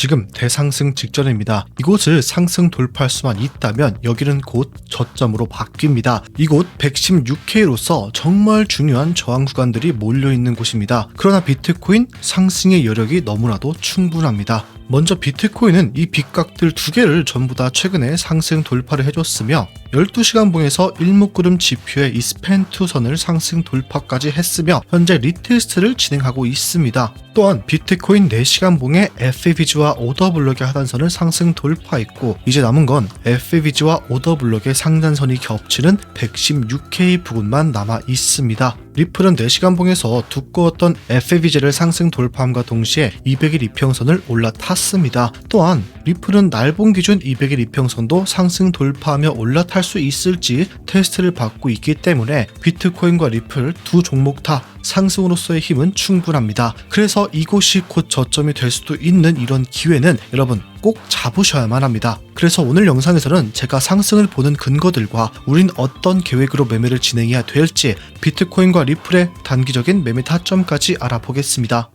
지금 대상승 직전입니다. 이곳을 상승 돌파할 수만 있다면 여기는 곧 저점으로 바뀝니다. 이곳 116K로서 정말 중요한 저항 구간들이 몰려 있는 곳입니다. 그러나 비트코인 상승의 여력이 너무나도 충분합니다. 먼저 비트코인은 이 빗각들 두 개를 전부 다 최근에 상승 돌파를 해줬으며 12시간 봉에서 일목구름 지표의 이 스펜2 선을 상승 돌파까지 했으며 현재 리테스트를 진행하고 있습니다. 또한 비트코인 4시간 봉에 FABG와 오더블럭의 하단선을 상승 돌파했고 이제 남은 건 FABG와 오더블럭의 상단선이 겹치는 116K 부근만 남아 있습니다. 리플은 4시간 봉에서 두꺼웠던 FABG를 상승 돌파함과 동시에 200일 이평선을 올라탔습니다. 또한 리플은 날봉 기준 200일 이평선도 상승 돌파하며 올라 탈수 있을지 테스트를 받고 있기 때문에 비트코인과 리플 두 종목 다 상승으로서의 힘은 충분합니다. 그래서 이곳이 곧 저점이 될 수도 있는 이런 기회는 여러분 꼭 잡으셔야만 합니다. 그래서 오늘 영상에서는 제가 상승을 보는 근거들과 우린 어떤 계획으로 매매를 진행해야 될지 비트코인과 리플의 단기적인 매매 타점까지 알아보겠습니다.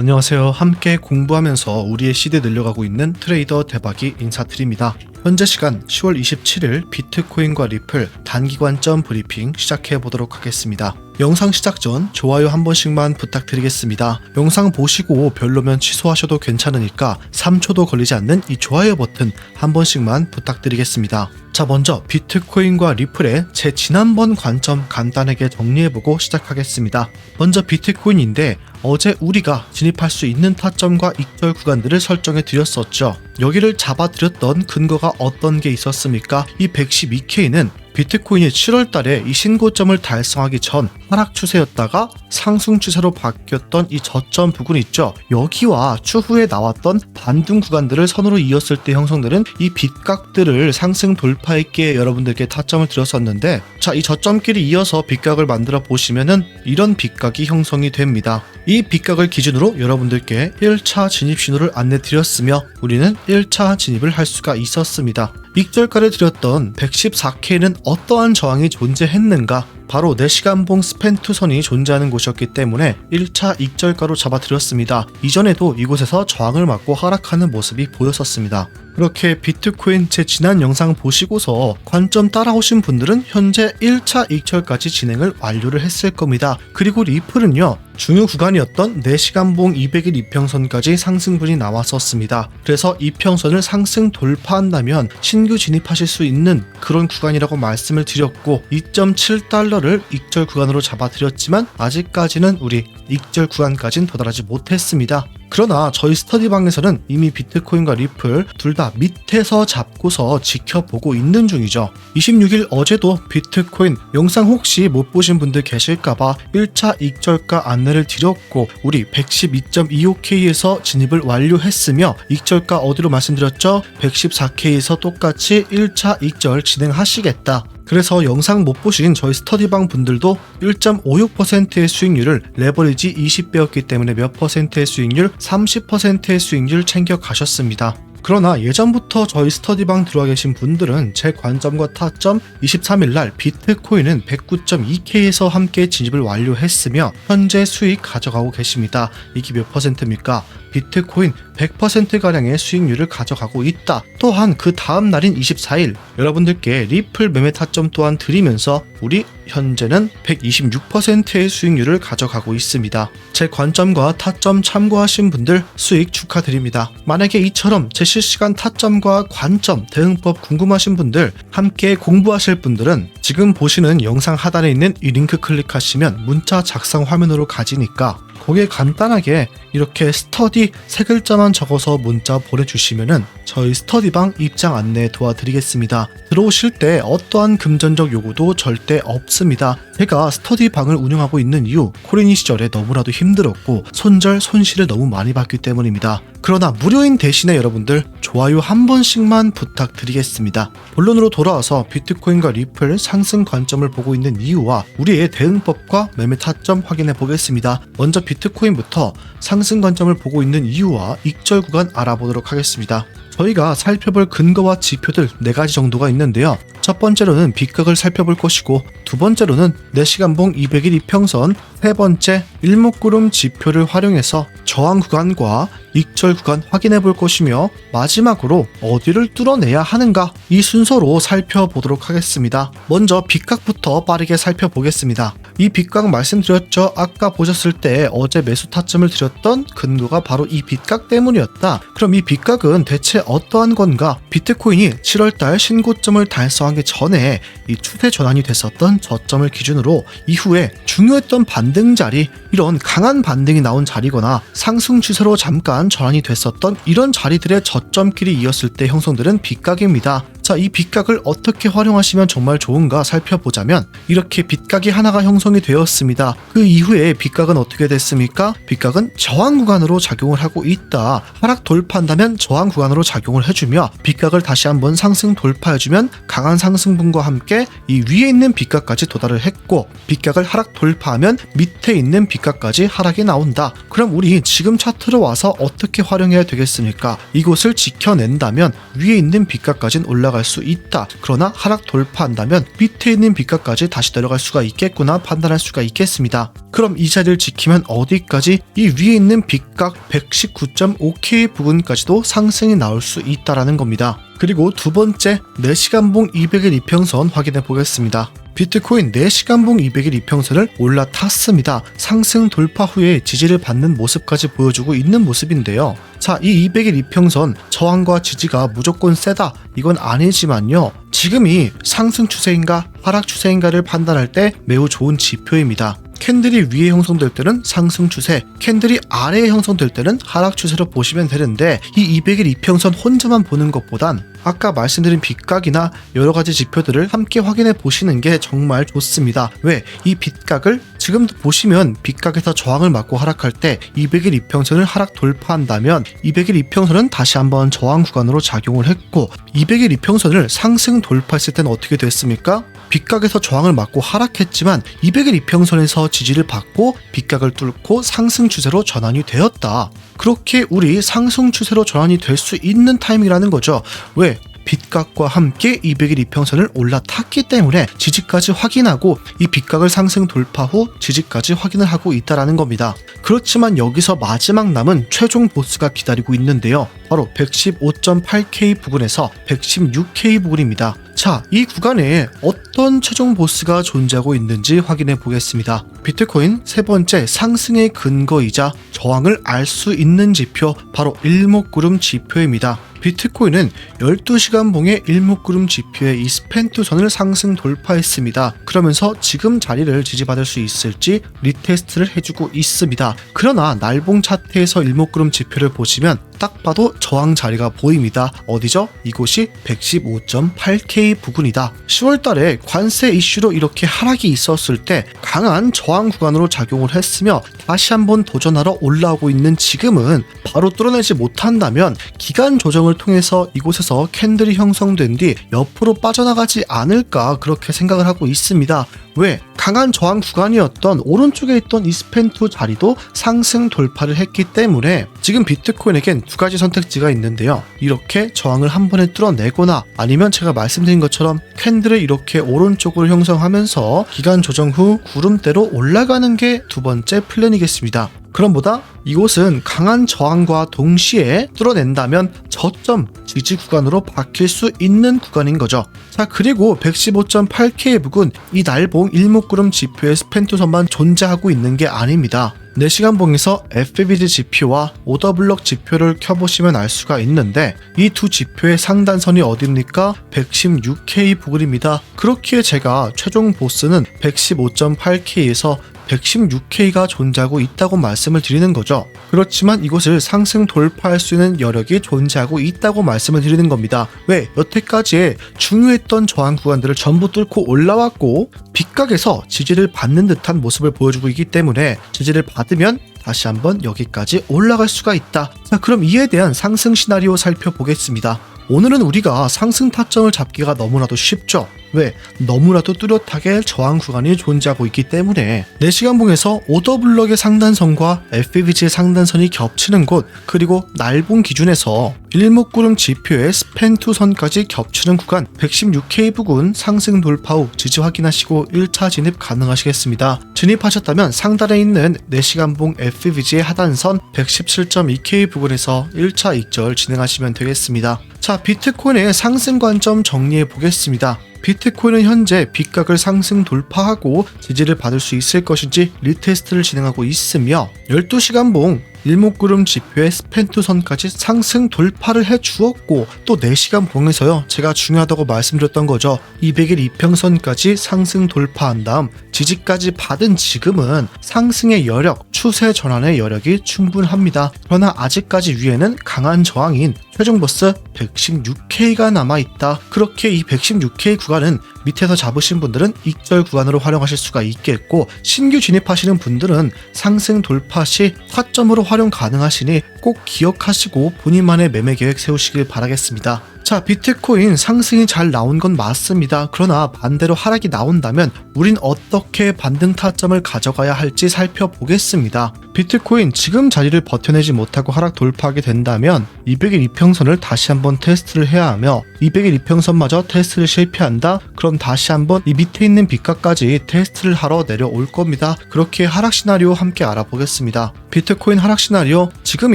안녕하세요. 함께 공부하면서 우리의 시대 늘려가고 있는 트레이더 대박이 인사드립니다. 현재 시간 10월 27일 비트코인과 리플 단기관점 브리핑 시작해 보도록 하겠습니다. 영상 시작 전 좋아요 한 번씩만 부탁드리겠습니다. 영상 보시고 별로면 취소하셔도 괜찮으니까 3초도 걸리지 않는 이 좋아요 버튼 한 번씩만 부탁드리겠습니다. 자, 먼저 비트코인과 리플의 제 지난번 관점 간단하게 정리해보고 시작하겠습니다. 먼저 비트코인인데 어제 우리가 진입할 수 있는 타점과 익절 구간들을 설정해 드렸었죠. 여기를 잡아드렸던 근거가 어떤 게 있었습니까? 이 112K는 비트코인이 7월 달에 이 신고점을 달성하기 전 하락 추세였다가 상승 추세로 바뀌었던 이 저점 부근 있죠. 여기와 추후에 나왔던 반등 구간들을 선으로 이었을 때 형성되는 이 빗각들을 상승 돌파했기에 여러분들께 타점을 드렸었는데 자, 이 저점끼리 이어서 빗각을 만들어 보시면은 이런 빗각이 형성이 됩니다. 이 빗각을 기준으로 여러분들께 1차 진입 신호를 안내 드렸으며 우리는 1차 진입을 할 수가 있었습니다. 익절가를 드렸던 114K는 어떠한 저항이 존재했는가? 바로 4시간봉 스펜2 선이 존재하는 곳이었기 때문에 1차 익절가로 잡아드렸습니다. 이전에도 이곳에서 저항을 맞고 하락하는 모습이 보였었습니다. 그렇게 비트코인 제 지난 영상 보시고서 관점 따라오신 분들은 현재 1차 익절까지 진행을 완료를 했을 겁니다. 그리고 리플은요, 중요 구간이었던 4시간봉 200일 이평선까지 상승분이 나왔었습니다. 그래서 이평선을 상승 돌파한다면 신규 진입하실 수 있는 그런 구간이라고 말씀을 드렸고 2.7달러를 익절 구간으로 잡아드렸지만 아직까지는 우리 익절 구간까진 도달하지 못했습니다. 그러나 저희 스터디방에서는 이미 비트코인과 리플 둘 다 밑에서 잡고서 지켜보고 있는 중이죠. 26일 어제도 비트코인 영상 혹시 못 보신 분들 계실까봐 1차 익절가 안내를 드렸고 우리 112.25K에서 진입을 완료했으며 익절가 어디로 말씀드렸죠? 114K에서 똑같이 1차 익절 진행하시겠다. 그래서 영상 못 보신 저희 스터디방 분들도 1.56%의 수익률을 레버리지 20배였기 때문에 몇 퍼센트의 수익률? 30%의 수익률 챙겨 가셨습니다. 그러나 예전부터 저희 스터디방 들어와 계신 분들은 제 관점과 타점 23일날 비트코인은 109.2K에서 함께 진입을 완료했으며 현재 수익 가져가고 계십니다. 이게 몇 퍼센트입니까? 비트코인 100%가량의 수익률을 가져가고 있다. 또한 그 다음 날인 24일 여러분들께 리플 매매 타점 또한 드리면서 우리 현재는 126%의 수익률을 가져가고 있습니다. 제 관점과 타점 참고하신 분들 수익 축하드립니다. 만약에 이처럼 제 실시간 타점과 관점, 대응법 궁금하신 분들 함께 공부하실 분들은 지금 보시는 영상 하단에 있는 이 링크 클릭하시면 문자 작성 화면으로 가지니까 거기에 간단하게 이렇게 스터디 세 글자만 적어서 문자 보내주시면은 저희 스터디방 입장 안내 도와드리겠습니다. 들어오실 때 어떠한 금전적 요구도 절대 없습니다. 제가 스터디방을 운영하고 있는 이유 코리니 시절에 너무나도 힘들었고 손절 손실을 너무 많이 봤기 때문입니다. 그러나 무료인 대신에 여러분들 좋아요 한 번씩만 부탁드리겠습니다. 본론으로 돌아와서 비트코인과 리플 상승 관점을 보고 있는 이유와 우리의 대응법과 매매 타점 확인해 보겠습니다. 먼저 비트코인부터 상승 관점을 보고 있는 이유와 익절 구간 알아보도록 하겠습니다. 저희가 살펴볼 근거와 지표들 4가지 정도가 있는데요. 첫 번째로는 빗각을 살펴볼 것이고 두 번째로는 4시간봉 200일 이평선 세 번째 일목구름 지표를 활용해서 저항 구간과 익절 구간 확인해 볼 것이며 마지막으로 어디를 뚫어내야 하는가 이 순서로 살펴보도록 하겠습니다. 먼저 빗각부터 빠르게 살펴보겠습니다. 이 빗각 말씀드렸죠. 아까 보셨을 때 어제 매수 타점을 드렸던 근거가 바로 이 빗각 때문이었다. 그럼 이 빗각은 대체 어떠한 건가? 비트코인이 7월달 신고점을 달성하기 전에 이 추세 전환이 됐었던 저점을 기준으로 이후에 중요했던 반등 자리 이런 강한 반등이 나온 자리거나 상승 추세로 잠깐 전환이 됐었던 이런 자리들의 저점끼리 이었을 때 형성되는 빗각입니다. 자, 이 빗각을 어떻게 활용하시면 정말 좋은가 살펴보자면 이렇게 빗각이 하나가 형성이 되었습니다. 그 이후에 빗각은 어떻게 됐습니까? 빗각은 저항 구간으로 작용을 하고 있다. 하락 돌파한다면 저항 구간으로 작용을 해주며 빗각을 다시 한번 상승 돌파해주면 강한 상승분과 함께 이 위에 있는 빗각까지 도달을 했고 빗각을 하락 돌파하면 밑에 있는 빗각까지 하락이 나온다. 그럼 우리 지금 차트로 와서 어떻게 활용해야 되겠습니까? 이곳을 지켜낸다면 위에 있는 빗각까지는 올라 갈 수 있다. 그러나 하락 돌파한다면 밑에 있는 빗각까지 다시 내려갈 수가 있겠구나 판단할 수가 있겠습니다. 그럼 이 자리를 지키면 어디까지 이 위에 있는 빗각 119.5K 부근까지도 상승이 나올 수 있다라는 겁니다. 그리고 두 번째 4시간봉 200일 이평선 확인해 보겠습니다. 비트코인 4시간 봉 200일 이평선을 올라탔습니다. 상승 돌파 후에 지지를 받는 모습까지 보여주고 있는 모습인데요. 자, 이 200일 이평선 저항과 지지가 무조건 세다. 이건 아니지만요. 지금이 상승 추세인가 하락 추세인가를 판단할 때 매우 좋은 지표입니다. 캔들이 위에 형성될 때는 상승 추세, 캔들이 아래에 형성될 때는 하락 추세로 보시면 되는데 이 200일 이평선 혼자만 보는 것보단 아까 말씀드린 빗각이나 여러 가지 지표들을 함께 확인해 보시는 게 정말 좋습니다. 왜? 이 빗각을 지금도 보시면 빗각에서 저항을 맞고 하락할 때 200일 이평선을 하락 돌파한다면 200일 이평선은 다시 한번 저항 구간으로 작용을 했고 200일 이평선을 상승 돌파했을 때는 어떻게 됐습니까? 빗각에서 저항을 맞고 하락했지만 200일 이평선에서 지지를 받고 빗각을 뚫고 상승 추세로 전환이 되었다. 그렇게 우리 상승 추세로 전환이 될 수 있는 타이밍이라는 거죠. 왜? 빗각과 함께 200일 이평선을 올라탔기 때문에 지지까지 확인하고 이 빗각을 상승 돌파 후 지지까지 확인을 하고 있다라는 겁니다. 그렇지만 여기서 마지막 남은 최종 보스가 기다리고 있는데요. 바로 115.8K 부근에서 116K 부근입니다. 자, 이 구간에 어떤 최종 보스가 존재하고 있는지 확인해 보겠습니다. 비트코인 세 번째 상승의 근거이자 저항을 알 수 있는 지표 바로 일목구름 지표입니다. 비트코인은 12시간 봉의 일목구름 지표의 이 스펜투선을 상승 돌파했습니다. 그러면서 지금 자리를 지지받을 수 있을지 리테스트를 해주고 있습니다. 그러나 날봉 차트에서 일목구름 지표를 보시면 딱 봐도 저항 자리가 보입니다. 어디죠? 이곳이 115.8K 부근이다. 10월 달에 관세 이슈로 이렇게 하락이 있었을 때 강한 저항 구간으로 작용을 했으며 다시 한번 도전하러 올라오고 있는 지금은 바로 뚫어내지 못한다면 기간 조정을 통해서 이곳에서 캔들이 형성된 뒤 옆으로 빠져나가지 않을까 그렇게 생각을 하고 있습니다. 왜? 강한 저항 구간이었던 오른쪽에 있던 이 스펜투 자리도 상승 돌파를 했기 때문에 지금 비트코인에겐 두 가지 선택지가 있는데요. 이렇게 저항을 한 번에 뚫어내거나 아니면 제가 말씀드린 것처럼 캔들을 이렇게 오른쪽으로 형성하면서 기간 조정 후 구름대로 올라가는 게 두 번째 플랜이겠습니다. 그럼보다 이곳은 강한 저항과 동시에 뚫어낸다면 저점 지지 구간으로 바뀔 수 있는 구간인 거죠. 자 그리고 115.8K 부근 이 날봉 일목구름 지표의 스펜투선만 존재하고 있는 게 아닙니다. 4시간 봉에서 FBD 지표와 오더블럭 지표를 켜보시면 알 수가 있는데 이 두 지표의 상단선이 어딥니까? 116K 부근입니다. 그렇기에 제가 최종 보스는 115.8K에서 116K가 존재하고 있다고 말씀을 드리는 거죠. 그렇지만 이곳을 상승 돌파할 수 있는 여력이 존재하고 있다고 말씀을 드리는 겁니다. 왜? 여태까지의 중요했던 저항 구간들을 전부 뚫고 올라왔고 빗각에서 지지를 받는 듯한 모습을 보여주고 있기 때문에 지지를 받으면 다시 한번 여기까지 올라갈 수가 있다. 자, 그럼 이에 대한 상승 시나리오 살펴보겠습니다. 오늘은 우리가 상승 타점을 잡기가 너무나도 쉽죠. 왜? 너무나도 뚜렷하게 저항 구간이 존재하고 있기 때문에 4시간봉에서 오더블럭의 상단선과 FVG의 상단선이 겹치는 곳 그리고 날봉 기준에서 일목구름 지표의 스펜2 선까지 겹치는 구간 116K 부근 상승 돌파 후 지지 확인하시고 1차 진입 가능하시겠습니다. 진입하셨다면 상단에 있는 4시간봉 FVG의 하단선 117.2K 부근에서 1차 익절 진행하시면 되겠습니다. 자, 비트코인의 상승 관점 정리해 보겠습니다. 비트코인은 현재 빗각을 상승 돌파하고 지지를 받을 수 있을 것인지 리테스트를 진행하고 있으며 12시간 봉 일목구름 지표의 스펜투 선까지 상승 돌파를 해 주었고 또 4시간 봉에서요. 제가 중요하다고 말씀드렸던 거죠. 200일 이평선까지 상승 돌파한 다음 지지까지 받은 지금은 상승의 여력 추세 전환의 여력이 충분합니다. 그러나 아직까지 위에는 강한 저항인 최종 보스 116K가 남아있다 그렇게 이 116K 구간은 밑에서 잡으신 분들은 익절 구간으로 활용하실 수가 있겠고 신규 진입하시는 분들은 상승 돌파 시 타점으로 활용 가능하시니 꼭 기억하시고 본인만의 매매 계획 세우시길 바라겠습니다. 자, 비트코인 상승이 잘 나온 건 맞습니다. 그러나 반대로 하락이 나온다면 우린 어떻게 반등 타점을 가져가야 할지 살펴보겠습니다. 비트코인 지금 자리를 버텨내지 못하고 하락 돌파하게 된다면 200일 이평선을 다시 한번 테스트를 해야 하며 200일 이평선마저 테스트를 실패한다? 그럼 다시 한번 이 밑에 있는 빗값까지 테스트를 하러 내려올 겁니다. 그렇게 하락 시나리오 함께 알아보겠습니다. 비트코인 하락 시나리오 지금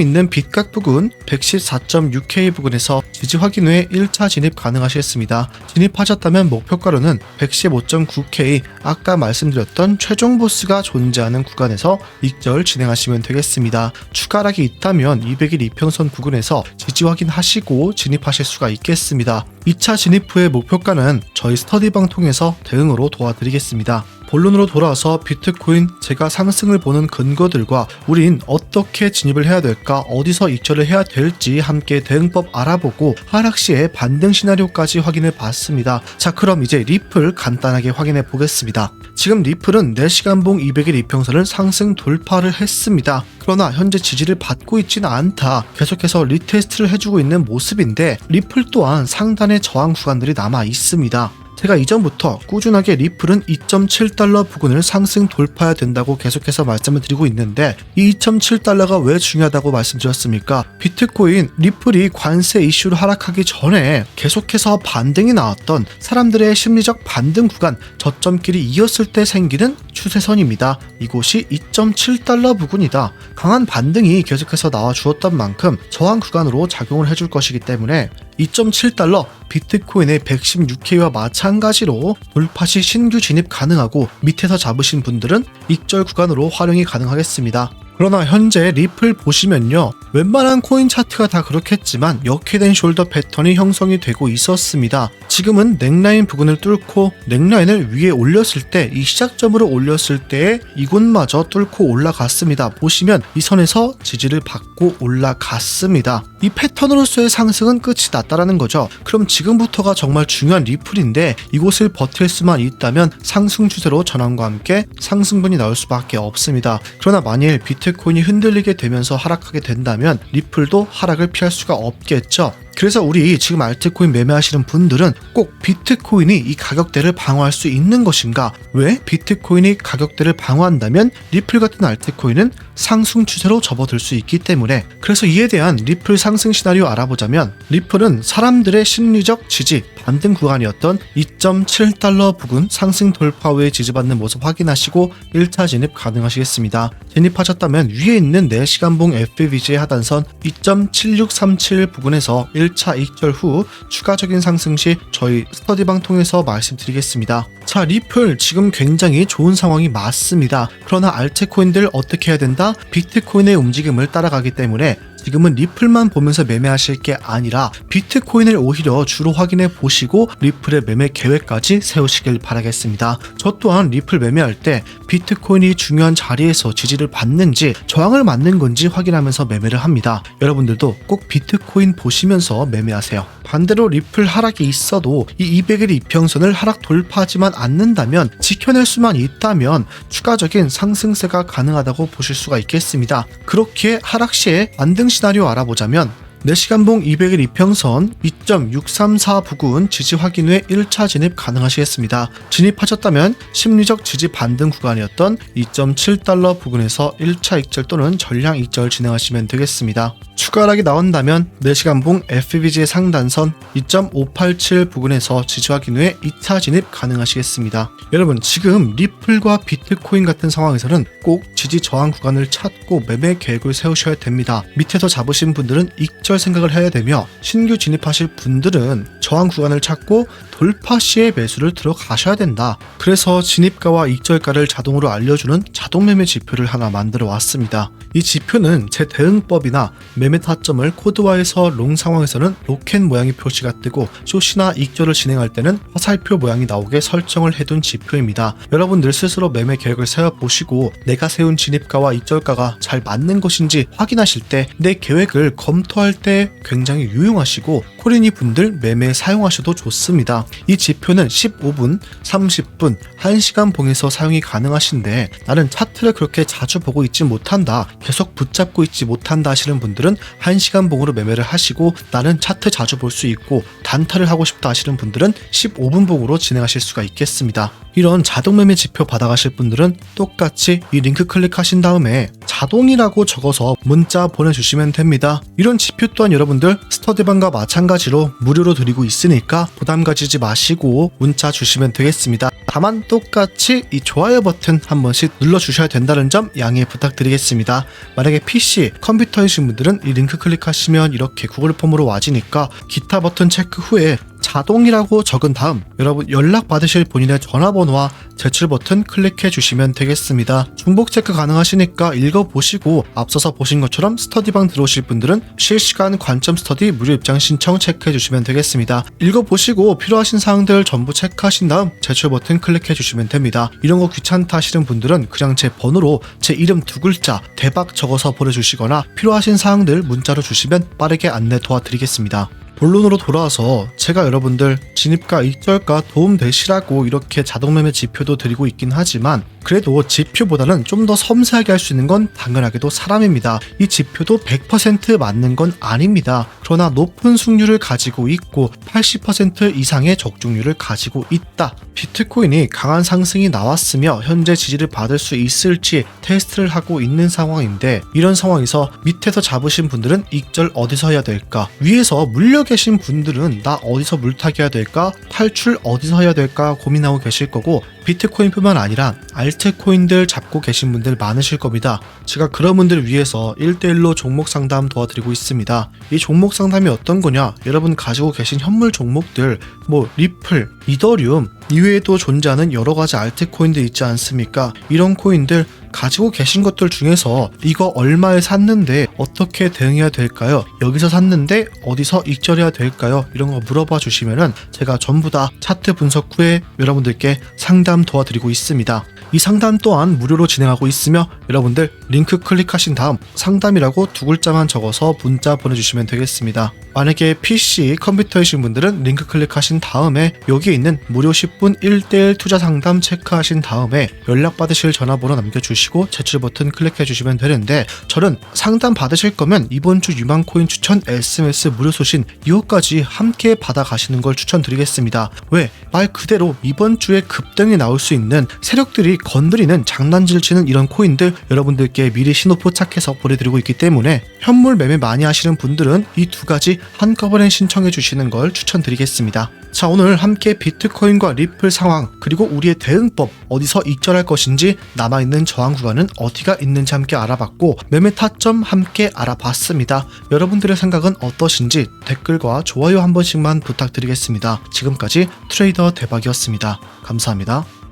있는 빗각 부근 114.6K 부근에서 지지 확인 후에 1차 진입 가능하시겠습니다. 진입하셨다면 목표가로는 115.9K 아까 말씀드렸던 최종 보스가 존재하는 구간에서 익절 진행하시면 되겠습니다. 추가락이 있다면 200일 이평선 부근에서 지지 확인하시고 진입하실 수가 있겠습니다. 2차 진입 후의 목표가는 저희 스터디방 통해서 대응으로 도와드리겠습니다. 본론으로 돌아와서 비트코인 제가 상승을 보는 근거들과 우린 어떻게 진입을 해야 될까 어디서 익절을 해야 될지 함께 대응법 알아보고 하락 시에 반등 시나리오까지 확인해 봤습니다. 자 그럼 이제 리플 간단하게 확인해 보겠습니다. 지금 리플은 4시간 봉 200일 이평선을 상승 돌파를 했습니다. 그러나 현재 지지를 받고 있지는 않다. 계속해서 리테스트를 해주고 있는 모습인데 리플 또한 상단의 저항 구간들이 남아 있습니다. 제가 이전부터 꾸준하게 리플은 2.7달러 부근을 상승 돌파해야 된다고 계속해서 말씀을 드리고 있는데 이 2.7달러가 왜 중요하다고 말씀드렸습니까? 비트코인 리플이 관세 이슈로 하락하기 전에 계속해서 반등이 나왔던 사람들의 심리적 반등 구간 저점끼리 이었을 때 생기는 추세선입니다. 이곳이 2.7달러 부근이다. 강한 반등이 계속해서 나와 주었던 만큼 저항 구간으로 작용을 해줄 것이기 때문에 2.7달러 비트코인의 116K와 마찬가지로 돌파 시 신규 진입 가능하고 밑에서 잡으신 분들은 익절 구간으로 활용이 가능하겠습니다. 그러나 현재 리플 보시면요. 웬만한 코인 차트가 다 그렇겠지만 역회된 숄더 패턴이 형성이 되고 있었습니다. 지금은 넥라인 부근을 뚫고 넥라인을 위에 올렸을 때 이 시작점으로 올렸을 때 이곳마저 뚫고 올라갔습니다. 보시면 이 선에서 지지를 받고 올라갔습니다. 이 패턴으로서의 상승은 끝이 났다라는 거죠. 그럼 지금부터가 정말 중요한 리플인데 이곳을 버틸 수만 있다면 상승 추세로 전환과 함께 상승분이 나올 수밖에 없습니다. 그러나 만일 비트 코인이 흔들리게 되면서 하락하게 된다면 리플도 하락을 피할 수가 없겠죠. 그래서 우리 지금 알트코인 매매하시는 분들은 꼭 비트코인이 이 가격대를 방어할 수 있는 것인가? 왜 비트코인이 가격대를 방어한다면 리플 같은 알트코인은 상승 추세로 접어들 수 있기 때문에 그래서 이에 대한 리플 상승 시나리오 알아보자면 리플은 사람들의 심리적 지지 반등 구간이었던 2.7달러 부근 상승 돌파 후에 지지받는 모습 확인하시고 1차 진입 가능하시겠습니다. 진입하셨다면 위에 있는 4시간봉 FVG의 하단선 2.7637 부근에서 1차 익절 후 추가적인 상승 시 저희 스터디방 통해서 말씀드리겠습니다. 자, 리플 지금 굉장히 좋은 상황이 맞습니다. 그러나 알트코인들 어떻게 해야 된다? 비트코인의 움직임을 따라가기 때문에 지금은 리플만 보면서 매매하실 게 아니라 비트코인을 오히려 주로 확인해 보시고 리플의 매매 계획까지 세우시길 바라겠습니다. 저 또한 리플 매매할 때 비트코인이 중요한 자리에서 지지를 받는지 저항을 맞는 건지 확인하면서 매매를 합니다. 여러분들도 꼭 비트코인 보시면서 매매하세요. 반대로 리플 하락이 있어도 이 200일 이평선을 하락 돌파하지만 않는다면 지켜낼 수만 있다면 추가적인 상승세가 가능하다고 보실 수가 있겠습니다. 그렇게 하락 시에 반등 시나리오 알아보자면 4시간봉 200일 이평선 2.634 부근 지지 확인 후에 1차 진입 가능하시겠습니다. 진입하셨다면 심리적 지지 반등 구간이었던 2.7달러 부근에서 1차 익절 또는 전량 익절 진행하시면 되겠습니다. 추가 하락이 나온다면 4시간봉 FBG의 상단선 2.587 부근에서 지지 확인 후에 2차 진입 가능하시겠습니다. 여러분 지금 리플과 비트코인 같은 상황에서는 꼭 지지 저항 구간을 찾고 매매 계획을 세우셔야 됩니다. 밑에서 잡으신 분들은 익절 생각을 해야 되며 신규 진입하실 분들은 저항 구간을 찾고 돌파 시에 매수를 들어가셔야 된다. 그래서 진입가와 익절가를 자동으로 알려주는 자동 매매 지표를 하나 만들어 왔습니다. 이 지표는 제 대응법이나 매매 타점을 코드화해서 롱 상황에서는 로켓 모양의 표시가 뜨고 쇼시나 익절을 진행할 때는 화살표 모양이 나오게 설정을 해둔 지표입니다. 여러분들 스스로 매매 계획을 세워보시고 내가 세운 진입가와 익절가가 잘 맞는 것인지 확인하실 때 내 계획을 검토할 때 굉장히 유용하시고 코리니 분들 매매에 사용하셔도 좋습니다. 이 지표는 15분, 30분, 1시간 봉에서 사용이 가능하신데 나는 차트를 그렇게 자주 보고 있지 못한다. 계속 붙잡고 있지 못한다 하시는 분들은 1시간 봉으로 매매를 하시고 나는 차트 자주 볼 수 있고 단타를 하고 싶다 하시는 분들은 15분 봉으로 진행하실 수가 있겠습니다. 이런 자동 매매 지표 받아가실 분들은 똑같이 이 링크 클릭하신 다음에 자동이라고 적어서 문자 보내주시면 됩니다. 이런 지표 또한 여러분들 스터디방과 마찬가지 로 무료로 드리고 있으니까 부담 가지지 마시고 문자 주시면 되겠습니다. 다만 똑같이 이 좋아요 버튼 한 번씩 눌러주셔야 된다는 점 양해 부탁드리겠습니다. 만약에 PC, 컴퓨터이신 분들은 이 링크 클릭하시면 이렇게 구글 폼으로 와지니까 기타 버튼 체크 후에 자동이라고 적은 다음 여러분 연락 받으실 본인의 전화번호와 제출 버튼 클릭해 주시면 되겠습니다. 중복 체크 가능하시니까 읽어보시고 앞서서 보신 것처럼 스터디방 들어오실 분들은 실시간 관점 스터디 무료 입장 신청 체크해 주시면 되겠습니다. 읽어보시고 필요하신 사항들 전부 체크하신 다음 제출 버튼 클릭해 주시면 됩니다. 이런 거 귀찮다 하시는 분들은 그냥 제 번호로 제 이름 두 글자 대박 적어서 보내주시거나 필요하신 사항들 문자로 주시면 빠르게 안내 도와드리겠습니다. 본론으로 돌아와서 제가 여러분들 진입가 익절가 도움 되시라고 이렇게 자동매매 지표도 드리고 있긴 하지만 그래도 지표보다는 좀 더 섬세하게 할 수 있는 건 당연하게도 사람입니다. 이 지표도 100% 맞는 건 아닙니다. 그러나 높은 승률을 가지고 있고 80% 이상의 적중률을 가지고 있다. 비트코인이 강한 상승이 나왔으며 현재 지지를 받을 수 있을지 테스트를 하고 있는 상황인데 이런 상황에서 밑에서 잡으신 분들은 익절 어디서 해야 될까? 위에서 물려 계신 분들은 나 어디서 물타기 해야 될까? 탈출 어디서 해야 될까? 고민하고 계실 거고 비트코인뿐만 아니라 알트코인들 잡고 계신 분들 많으실 겁니다. 제가 그런 분들 위해서 1대1로 종목 상담 도와드리고 있습니다. 이 종목 상담이 어떤 거냐? 여러분 가지고 계신 현물 종목들, 뭐 리플, 이더리움 이외에도 존재하는 여러 가지 알트코인들 있지 않습니까? 이런 코인들 가지고 계신 것들 중에서 이거 얼마에 샀는데 어떻게 대응해야 될까요? 여기서 샀는데 어디서 익절해야 될까요? 이런 거 물어봐 주시면은 제가 전부 다 차트 분석 후에 여러분들께 상담 도와드리고 있습니다. 이 상담 또한 무료로 진행하고 있으며 여러분들 링크 클릭하신 다음 상담이라고 두 글자만 적어서 문자 보내주시면 되겠습니다. 만약에 PC, 컴퓨터이신 분들은 링크 클릭하신 다음에 여기에 있는 무료 10분 1대1 투자 상담 체크하신 다음에 연락받으실 전화번호 남겨주시고 제출 버튼 클릭해 주시면 되는데 저는 상담 받으실 거면 이번 주 유망코인 추천 SMS 무료 소신 이호까지 함께 받아가시는 걸 추천드리겠습니다. 왜? 말 그대로 이번 주에 급등이 나올 수 있는 세력 들이 건드리는 장난질 치는 이런 코인들 여러분들께 미리 신호 포착해서 보내드리고 있기 때문에 현물 매매 많이 하시는 분들은 이 두 가지 한꺼번에 신청해 주시는 걸 추천드리겠습니다. 자 오늘 함께 비트코인과 리플 상황 그리고 우리의 대응법 어디서 익절할 것인지 남아있는 저항 구간은 어디가 있는지 함께 알아봤고 매매 타점 함께 알아봤습니다. 여러분들의 생각은 어떠신지 댓글과 좋아요 한 번씩만 부탁드리겠습니다. 지금까지 트레이더 대박이었습니다. 감사합니다.